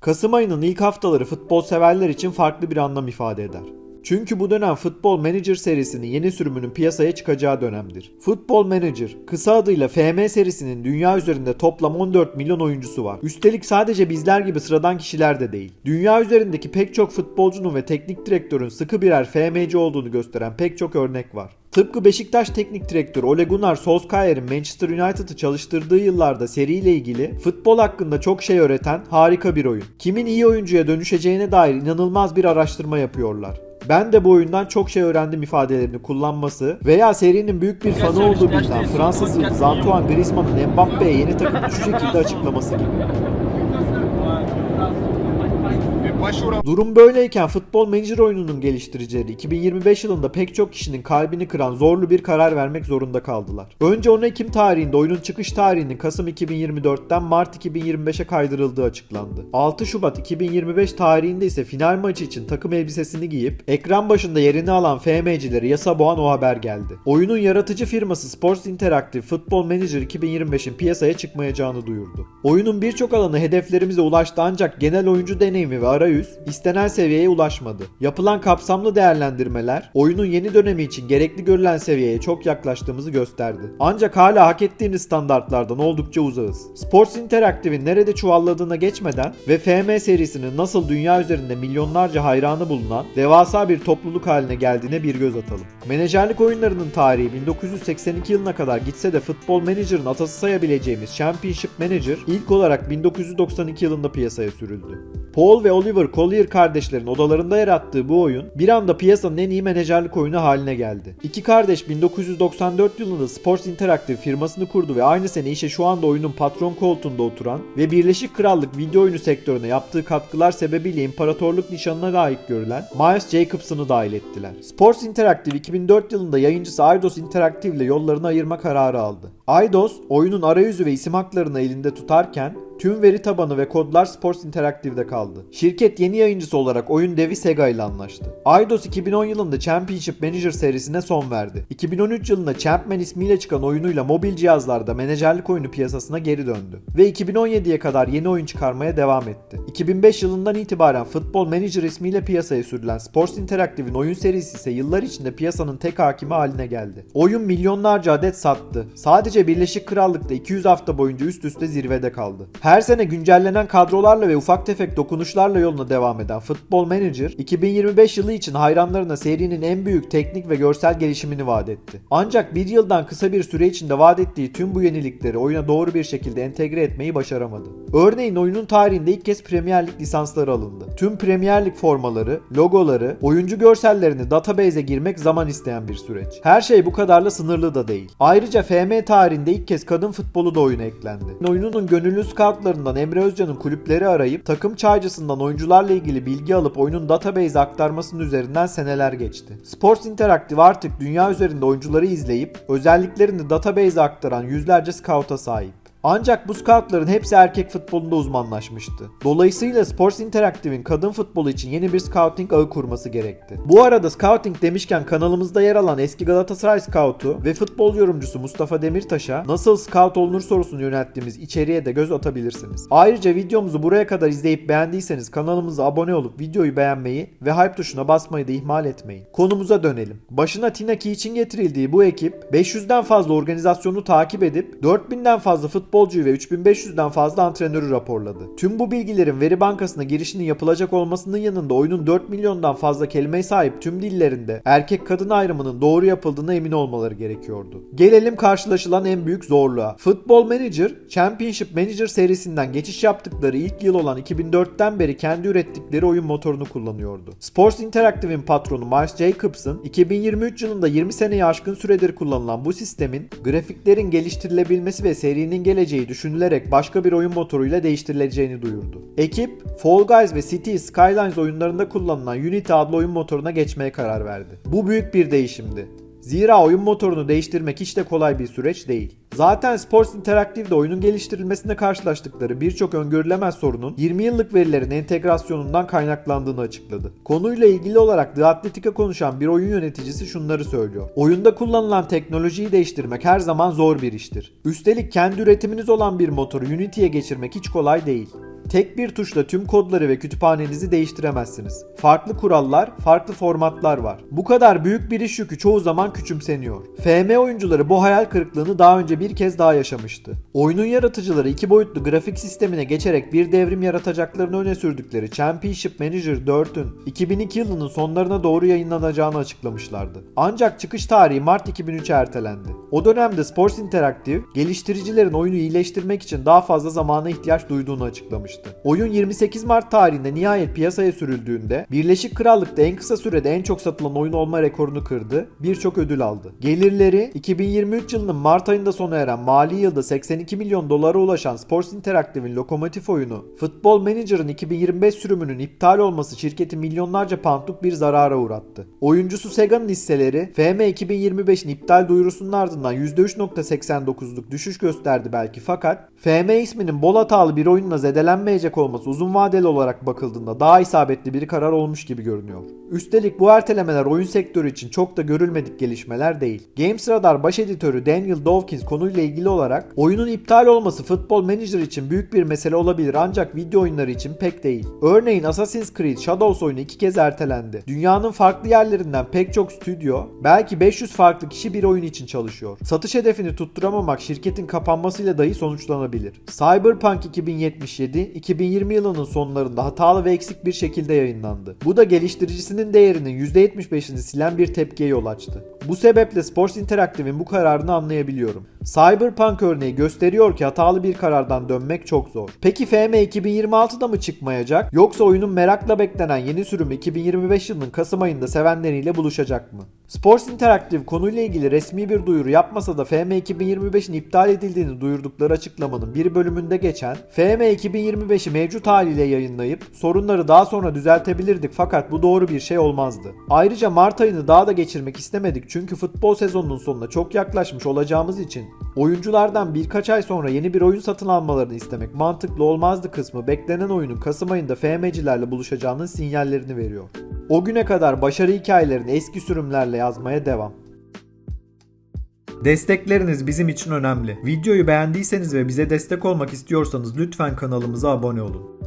Kasım ayının ilk haftaları futbol severler için farklı bir anlam ifade eder. Çünkü bu dönem Football Manager serisinin yeni sürümünün piyasaya çıkacağı dönemdir. Football Manager, kısa adıyla FM serisinin dünya üzerinde toplam 14 milyon oyuncusu var. Üstelik sadece bizler gibi sıradan kişiler de değil. Dünya üzerindeki pek çok futbolcunun ve teknik direktörün sıkı birer FM'ci olduğunu gösteren pek çok örnek var. Tıpkı Beşiktaş teknik direktörü Ole Gunnar Solskjaer'in Manchester United'ı çalıştırdığı yıllarda seriyle ilgili futbol hakkında çok şey öğreten harika bir oyun. Kimin iyi oyuncuya dönüşeceğine dair inanılmaz bir araştırma yapıyorlar. Ben de bu oyundan çok şey öğrendim ifadelerini kullanması veya serinin büyük bir fanı olduğu bilinen Fransız yıldız Antoine Griezmann'ın Mbappe'ye yeni takımını şu şekilde açıklaması gibi. Başvuru Durum böyleyken Futbol Manager oyununun geliştiricileri 2025 yılında pek çok kişinin kalbini kıran zorlu bir karar vermek zorunda kaldılar. Önce 10 Ekim tarihinde oyunun çıkış tarihinin Kasım 2024'ten Mart 2025'e kaydırıldığı açıklandı. 6 Şubat 2025 tarihinde ise final maçı için takım elbisesini giyip ekran başında yerini alan FM'cileri yasa boğan o haber geldi. Oyunun yaratıcı firması Sports Interactive Football Manager 2025'in piyasaya çıkmayacağını duyurdu. Oyunun birçok alanı hedeflerimize ulaştı ancak genel oyuncu deneyimi ve arayüz istenen seviyeye ulaşmadı. Yapılan kapsamlı değerlendirmeler oyunun yeni dönemi için gerekli görülen seviyeye çok yaklaştığımızı gösterdi. Ancak hala hak ettiğimiz standartlardan oldukça uzağız. Sports Interactive'in nerede çuvalladığına geçmeden ve FM serisinin nasıl dünya üzerinde milyonlarca hayranı bulunan devasa bir topluluk haline geldiğine bir göz atalım. Menajerlik oyunlarının tarihi 1982 yılına kadar gitse de Football Manager'ın atası sayabileceğimiz Championship Manager ilk olarak 1992 yılında piyasaya sürüldü. Paul ve Oliver Collier kardeşlerin odalarında yarattığı bu oyun bir anda piyasanın en iyi menajerlik oyunu haline geldi. İki kardeş 1994 yılında Sports Interactive firmasını kurdu ve aynı sene işe şu anda oyunun patron koltuğunda oturan ve Birleşik Krallık video oyunu sektörüne yaptığı katkılar sebebiyle imparatorluk nişanına layık görülen Miles Jacobs'ını dahil ettiler. Sports Interactive 2004 yılında yayıncısı Eidos Interactive ile yollarını ayırma kararı aldı. Eidos, oyunun arayüzü ve isim haklarını elinde tutarken Tüm veri tabanı ve kodlar Sports Interactive'de kaldı. Şirket yeni yayıncısı olarak oyun devi Sega ile anlaştı. Eidos 2010 yılında Championship Manager serisine son verdi. 2013 yılında Champman ismiyle çıkan oyunuyla mobil cihazlarda menajerlik oyunu piyasasına geri döndü. Ve 2017'ye kadar yeni oyun çıkarmaya devam etti. 2005 yılından itibaren Football Manager ismiyle piyasaya sürülen Sports Interactive'in oyun serisi ise yıllar içinde piyasanın tek hakimi haline geldi. Oyun milyonlarca adet sattı. Sadece Birleşik Krallık'ta 200 hafta boyunca üst üste zirvede kaldı. Her sene güncellenen kadrolarla ve ufak tefek dokunuşlarla yoluna devam eden Football Manager, 2025 yılı için hayranlarına serinin en büyük teknik ve görsel gelişimini vaat etti. Ancak bir yıldan kısa bir süre içinde vaat ettiği tüm bu yenilikleri oyuna doğru bir şekilde entegre etmeyi başaramadı. Örneğin oyunun tarihinde ilk kez Premier Lig lisansları alındı. Tüm Premier Lig formaları, logoları, oyuncu görsellerini database'e girmek zaman isteyen bir süreç. Her şey bu kadarla sınırlı da değil. Ayrıca FM tarihinde ilk kez kadın futbolu da oyuna eklendi. Oyunun gönüllü scoutlarından Emre Özcan'ın kulüpleri arayıp takım çaycısından oyuncularla ilgili bilgi alıp oyunun database'e aktarmasının üzerinden seneler geçti. Sports Interactive artık dünya üzerinde oyuncuları izleyip özelliklerini database'e aktaran yüzlerce scout'a sahip. Ancak bu scoutların hepsi erkek futbolunda uzmanlaşmıştı. Dolayısıyla Sports Interactive'in kadın futbolu için yeni bir scouting ağı kurması gerekti. Bu arada scouting demişken kanalımızda yer alan eski Galatasaray scoutu ve futbol yorumcusu Mustafa Demirtaş'a nasıl scout olunur sorusunu yönelttiğimiz içeriğe de göz atabilirsiniz. Ayrıca videomuzu buraya kadar izleyip beğendiyseniz kanalımıza abone olup videoyu beğenmeyi ve hype tuşuna basmayı da ihmal etmeyin. Konumuza dönelim. Başına Tinaki için getirildiği bu ekip 500'den fazla organizasyonu takip edip 4000'den fazla futbol futbolcuyu ve 3500'den fazla antrenörü raporladı. Tüm bu bilgilerin veri bankasına girişinin yapılacak olmasının yanında oyunun 4 milyondan fazla kelimeye sahip tüm dillerinde erkek kadın ayrımının doğru yapıldığına emin olmaları gerekiyordu. Gelelim karşılaşılan en büyük zorluğa. Football Manager, Championship Manager serisinden geçiş yaptıkları ilk yıl olan 2004'ten beri kendi ürettikleri oyun motorunu kullanıyordu. Sports Interactive'in patronu Miles Jacobs'ın 2023 yılında 20 seneyi aşkın süredir kullanılan bu sistemin grafiklerin geliştirilebilmesi ve serinin geleceği geleceği düşünülerek başka bir oyun motoruyla değiştirileceğini duyurdu. Ekip, Fall Guys ve City Skylines oyunlarında kullanılan Unity adlı oyun motoruna geçmeye karar verdi. Bu büyük bir değişimdi. Zira oyun motorunu değiştirmek hiç de kolay bir süreç değil. Zaten Sports Interactive'de oyunun geliştirilmesinde karşılaştıkları birçok öngörülemez sorunun 20 yıllık verilerin entegrasyonundan kaynaklandığını açıkladı. Konuyla ilgili olarak The Athletic'e konuşan bir oyun yöneticisi şunları söylüyor. Oyunda kullanılan teknolojiyi değiştirmek her zaman zor bir iştir. Üstelik kendi üretiminiz olan bir motoru Unity'ye geçirmek hiç kolay değil. Tek bir tuşla tüm kodları ve kütüphanenizi değiştiremezsiniz. Farklı kurallar, farklı formatlar var. Bu kadar büyük bir iş yükü çoğu zaman küçümseniyor. FM oyuncuları bu hayal kırıklığını daha önce bir kez daha yaşamıştı. Oyunun yaratıcıları iki boyutlu grafik sistemine geçerek bir devrim yaratacaklarını öne sürdükleri Championship Manager 4'ün 2002 yılının sonlarına doğru yayınlanacağını açıklamışlardı. Ancak çıkış tarihi Mart 2003'e ertelendi. O dönemde Sports Interactive, geliştiricilerin oyunu iyileştirmek için daha fazla zamana ihtiyaç duyduğunu açıklamıştı. Oyun 28 Mart tarihinde nihayet piyasaya sürüldüğünde Birleşik Krallık'ta en kısa sürede en çok satılan oyun olma rekorunu kırdı, birçok ödül aldı. Gelirleri 2023 yılının Mart ayında sona eren mali yılda 82 milyon dolara ulaşan Sports Interactive'in lokomotif oyunu Football Manager'ın 2025 sürümünün iptal olması şirketi milyonlarca poundluk bir zarara uğrattı. Oyuncusu Sega'nın hisseleri FM 2025'in iptal duyurusunun ardından %3.89'luk düşüş gösterdi belki fakat FM isminin bol hatalı bir oyunla zedelenmeyecek olması uzun vadeli olarak bakıldığında daha isabetli bir karar olmuş gibi görünüyor. Üstelik bu ertelemeler oyun sektörü için çok da görülmedik gelişmeler değil. Games Radar baş editörü Daniel Dawkins konuyla ilgili olarak oyunun iptal olması Football Manager için büyük bir mesele olabilir ancak video oyunları için pek değil. Örneğin Assassin's Creed Shadows oyunu iki kez ertelendi. Dünyanın farklı yerlerinden pek çok stüdyo, belki 500 farklı kişi bir oyun için çalışıyor. Satış hedefini tutturamamak şirketin kapanmasıyla dahi sonuçlanabilir. Cyberpunk 2077, 2020 yılının sonlarında hatalı ve eksik bir şekilde yayınlandı. Bu da geliştiricisinin değerinin %75'ini silen bir tepkiye yol açtı. Bu sebeple Sports Interactive'in bu kararını anlayabiliyorum. Cyberpunk örneği gösteriyor ki hatalı bir karardan dönmek çok zor. Peki FM 2026'da mı çıkmayacak yoksa oyunun merakla beklenen yeni sürümü 2025 yılının Kasım ayında sevenleriyle buluşacak mı? Sports Interactive konuyla ilgili resmi bir duyuru yapmasa da FM 2025'in iptal edildiğini duyurdukları açıklamanın bir bölümünde geçen FM 2025'i mevcut haliyle yayınlayıp sorunları daha sonra düzeltebilirdik fakat bu doğru bir şey olmazdı. Ayrıca Mart ayını daha da geçirmek istemedik çünkü futbol sezonunun sonuna çok yaklaşmış olacağımız için oyunculardan birkaç ay sonra yeni bir oyun satın almalarını istemek mantıklı olmazdı kısmı beklenen oyunun Kasım ayında FM'cilerle buluşacağının sinyallerini veriyor. O güne kadar başarı hikayelerini eski sürümlerle yazmaya devam. Destekleriniz bizim için önemli. Videoyu beğendiyseniz ve bize destek olmak istiyorsanız lütfen kanalımıza abone olun.